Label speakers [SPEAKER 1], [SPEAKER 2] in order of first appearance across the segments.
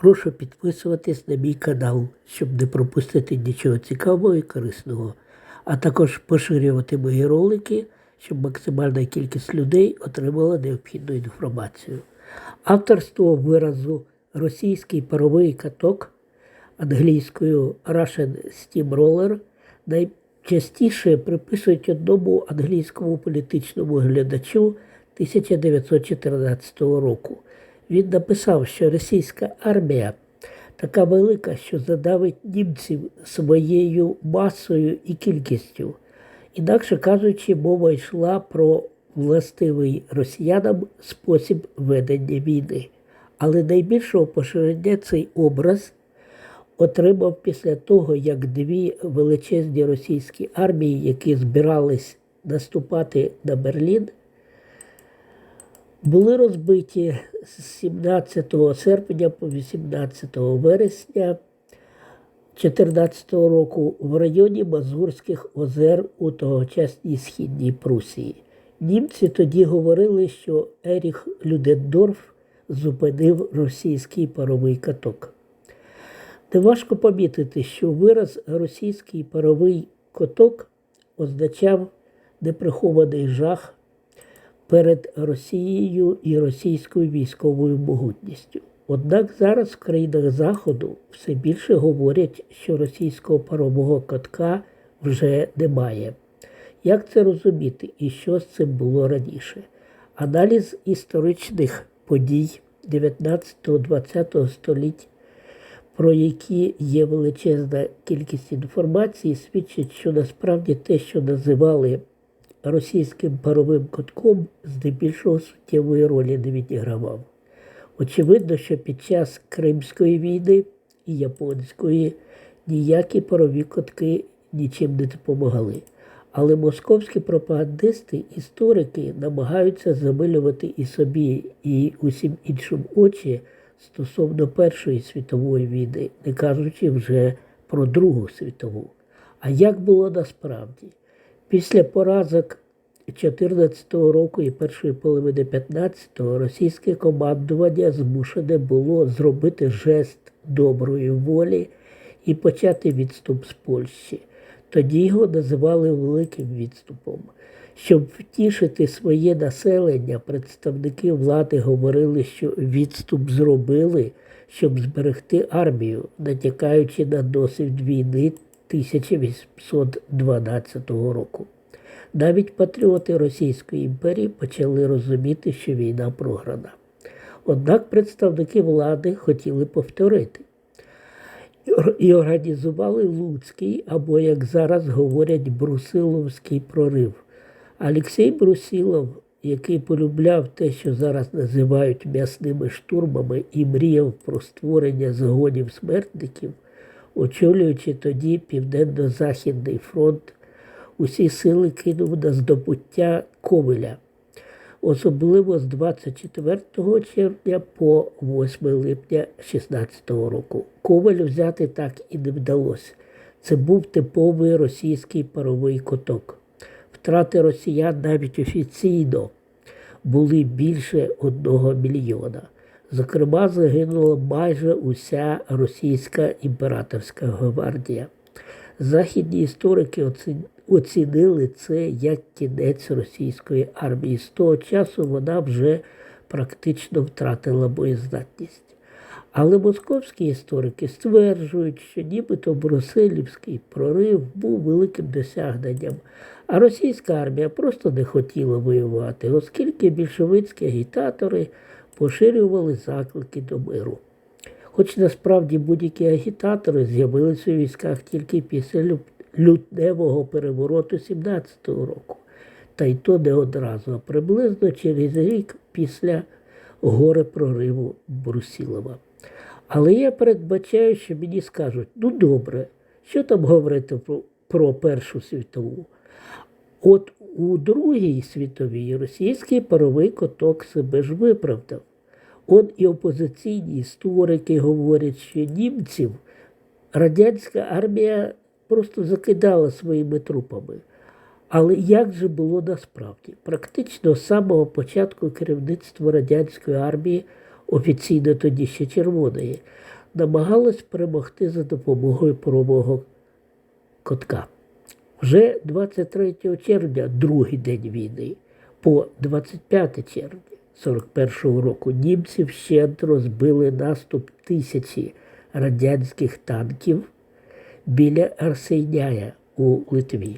[SPEAKER 1] Прошу підписуватись на мій канал, щоб не пропустити нічого цікавого і корисного, а також поширювати мої ролики, щоб максимальна кількість людей отримала необхідну інформацію. Авторство виразу російський паровий каток англійською Russian Steamroller найчастіше приписують одному англійському політичному глядачу 1914 року. Він написав, що російська армія така велика, що задавить німців своєю масою і кількістю. Інакше кажучи, мова йшла про властивий росіянам спосіб ведення війни. Але найбільшого поширення цей образ отримав після того, як дві величезні російські армії, які збирались наступати на Берлін, були розбиті з 17 серпня по 18 вересня 2014 року в районі Мазурських озер у тогочасній східній Прусії. Німці тоді говорили, що Еріх Людендорф зупинив російський паровий каток. Неважко помітити, що вираз російський паровий коток означав неприхований жах перед Росією і російською військовою могутністю. Однак зараз в країнах Заходу все більше говорять, що російського парового котка вже немає. Як це розуміти і що з цим було раніше? Аналіз історичних подій 19-20 століть, про які є величезна кількість інформації, свідчить, що насправді те, що називали російським паровим котком, здебільшого суттєвої ролі не відігравав. Очевидно, що під час Кримської війни і Японської ніякі парові котки нічим не допомагали. Але московські пропагандисти, історики намагаються замилювати і собі, і усім іншим очі стосовно Першої світової війни, не кажучи вже про Другу світову. А як було насправді? Після поразок 2014 року і першої половини 15-го російське командування змушене було зробити жест доброї волі і почати відступ з Польщі. Тоді його називали великим відступом. Щоб втішити своє населення, представники влади говорили, що відступ зробили, щоб зберегти армію, натякаючи на досвід війни 1812 року. Навіть патріоти Російської імперії почали розуміти, що війна програна. Однак представники влади хотіли повторити і організували Луцький, або, як зараз говорять, Брусиловський прорив. Олексій Брусилов, який полюбляв те, що зараз називають м'ясними штурмами, і мріяв про створення загонів смертників, очолюючи тоді Південно-Західний фронт, усі сили кинув на здобуття Ковеля, особливо з 24 червня по 8 липня 16 року. Коваль взяти так і не вдалося. Це був типовий російський паровий коток. Втрати росіян навіть офіційно були більше одного мільйона. Зокрема, загинула майже уся російська імператорська гвардія. Західні історики оцінили це як кінець російської армії. З того часу вона вже практично втратила боєздатність. Але московські історики стверджують, що нібито Брусилівський прорив був великим досягненням, а російська армія просто не хотіла воювати, оскільки більшовицькі агітатори поширювали заклики до миру. Хоч насправді будь-які агітатори з'явилися у військах тільки після лютневого перевороту 17-го року, та й то не одразу, а приблизно через рік після горе прориву Брусілова. Але я передбачаю, що мені скажуть, ну добре, що там говорити про, про Першу світову? От у Другій світовій російський паровий коток себе ж виправдав. Он і опозиційні історики говорять, що німців радянська армія просто закидала своїми трупами. Але як же було насправді? Практично з самого початку керівництво радянської армії офіційно тоді ще червоної, намагалась перемогти за допомогою парового котка. Вже 23 червня, другий день війни, по 25 червня 41-го року німці вщент розбили наступ тисячі радянських танків біля Арсеняя у Литві.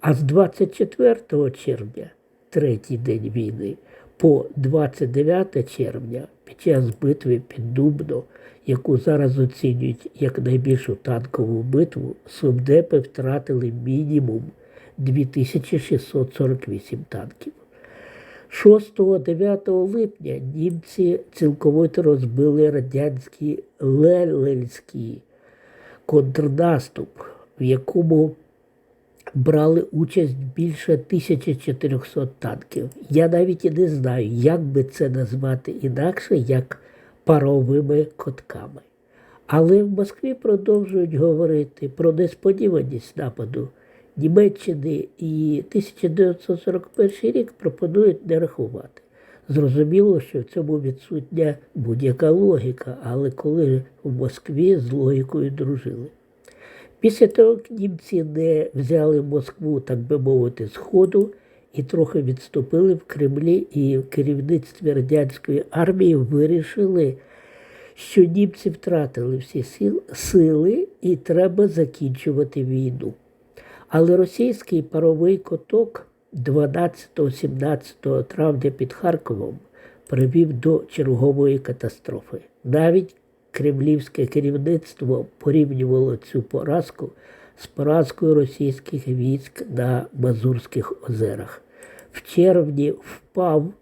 [SPEAKER 1] А з 24 червня, третій день війни, по 29 червня під час битви під Дубно, яку зараз оцінюють як найбільшу танкову битву, субдепи втратили мінімум 2648 танків. 6-9 липня німці цілковито розбили радянський Лелельський контрнаступ, в якому брали участь більше 1400 танків. Я навіть і не знаю, як би це назвати інакше, як паровими котками. Але в Москві продовжують говорити про несподіваність нападу Німеччини і 1941 рік пропонують не рахувати. Зрозуміло, що в цьому відсутня будь-яка логіка, але коли в Москві з логікою дружили. Після того, як німці не взяли Москву, так би мовити, з ходу і трохи відступили в Кремлі, і в керівництві радянської армії вирішили, що німці втратили всі сили і треба закінчувати війну. Але російський паровий коток 12-17 травня під Харковом привів до чергової катастрофи. Навіть кремлівське керівництво порівнювало цю поразку з поразкою російських військ на Мазурських озерах. В червні впав,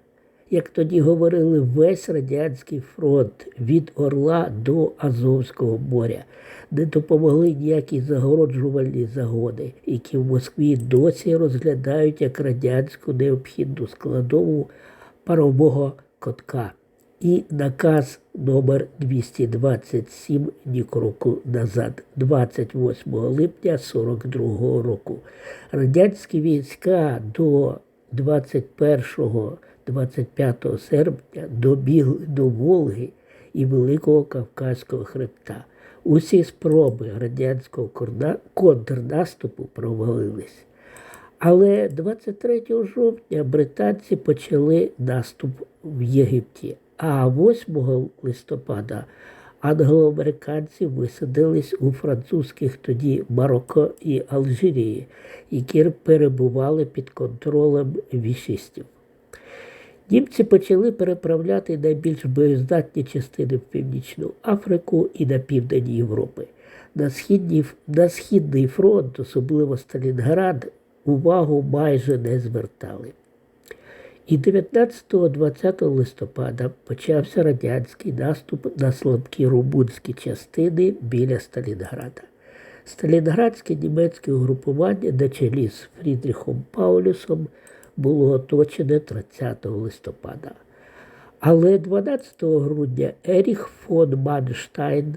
[SPEAKER 1] як тоді говорили, весь радянський фронт від Орла до Азовського моря. Не допомогли ніякі загороджувальні загони, які в Москві досі розглядають як радянську необхідну складову парового котка і наказ номер 227 ні кроку назад, 28 липня 42 року. Радянські війська до 21-25 серпня добігли до Волги і Великого Кавказького хребта. Усі спроби радянського контрнаступу провалились. Але 23 жовтня британці почали наступ в Єгипті, а 8 листопада англоамериканці висадились у французьких тоді Марокко і Алжирії, які перебували під контролем вішистів. Німці почали переправляти найбільш боєздатні частини в Північну Африку і на південь Європи. На, східні, на Східний фронт, особливо Сталінград, увагу майже не звертали. І 19-20 листопада почався радянський наступ на слабкі румунські частини біля Сталінграда. Сталінградське німецьке угрупування на чолі з Фрідріхом Паулюсом було оточене 30 листопада. Але 12 грудня Еріх фон Манштайн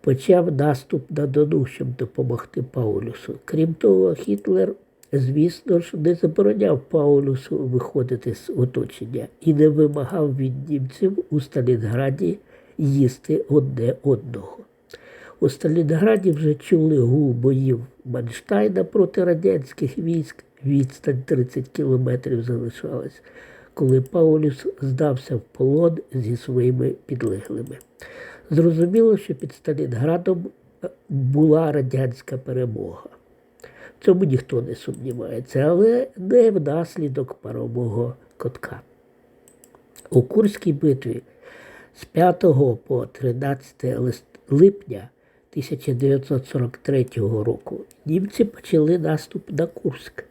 [SPEAKER 1] почав наступ на Дону, щоб допомогти Паулюсу. Крім того, Гітлер, звісно ж, не забороняв Паулюсу виходити з оточення і не вимагав від німців у Сталінграді їсти одне одного. У Сталінграді вже чули гул боїв Манштайна проти радянських військ, відстань 30 кілометрів залишалась, коли Паулюс здався в полон зі своїми підлеглими. Зрозуміло, що під Сталінградом була радянська перемога. В цьому ніхто не сумнівається, але не внаслідок парового котка. У Курській битві з 5 по 13 липня 1943 року німці почали наступ на Курськ,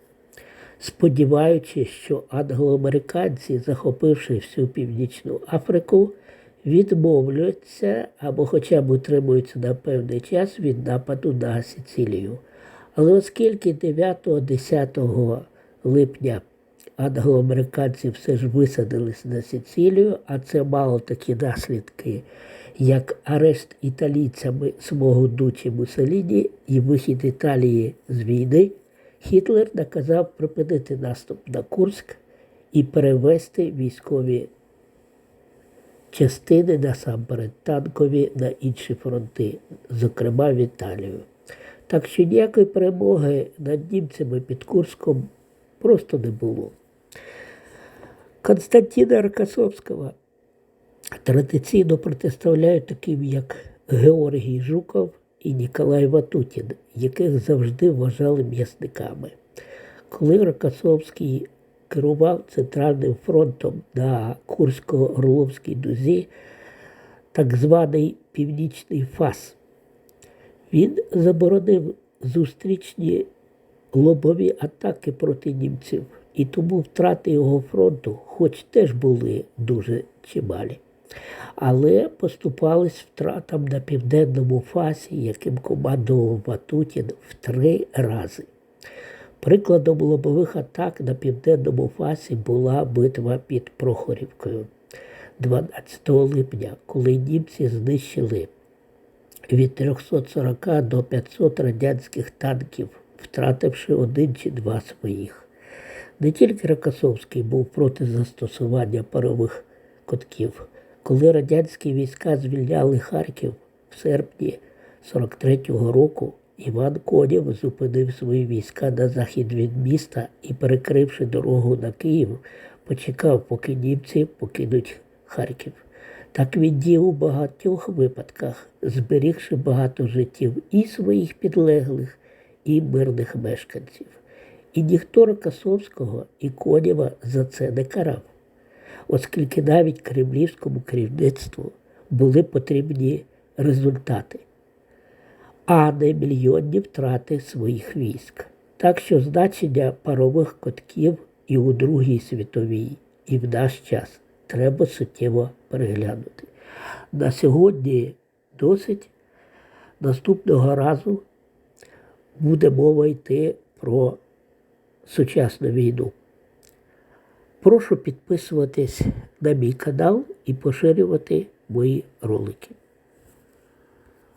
[SPEAKER 1] сподіваючись, що англоамериканці, захопивши всю Північну Африку, відмовляться або хоча б утримуються на певний час від нападу на Сицилію. Але оскільки 9-10 липня англоамериканці все ж висадились на Сицилію, а це мало такі наслідки, як арешт італійцями свого дучі Мусоліні і вихід Італії з війни, Гітлер наказав припинити наступ на Курськ і перевести військові частини насамперед танкові на інші фронти, зокрема в Італію. Так що ніякої перемоги над німцями під Курском просто не було. Константина Рокосовського традиційно протиставляють таким, як Георгій Жуков і Ніколай Ватутін, яких завжди вважали м'ясниками. Коли Рокосовський керував Центральним фронтом на Курсько-Орловській дузі, так званий Північний Фас, він заборонив зустрічні лобові атаки проти німців, і тому втрати його фронту, хоч теж були дуже чималі, але поступались втратам на південному фасі, яким командував Ватутін в три рази. Прикладом лобових атак на південному фасі була битва під Прохорівкою 12 липня, коли німці знищили від 340 до 500 радянських танків, втративши один чи два своїх. Не тільки Рокосовський був проти застосування парових котків. Коли радянські війська звільняли Харків в серпні 43-го року, Іван Конєв зупинив свої війська на захід від міста і, перекривши дорогу на Київ, почекав, поки німці покинуть Харків. Так він діяв у багатьох випадках, зберігши багато життів і своїх підлеглих, і мирних мешканців. І ніхто Рокосовського і Конєва за це не карав, оскільки навіть кремлівському керівництву були потрібні результати, а не мільйонні втрати своїх військ. Так що значення парових котків і у Другій світовій, і в наш час треба суттєво переглянути. На сьогодні досить. Наступного разу буде мова йти про сучасну війну. Прошу підписуватись на мій канал і поширювати мої ролики.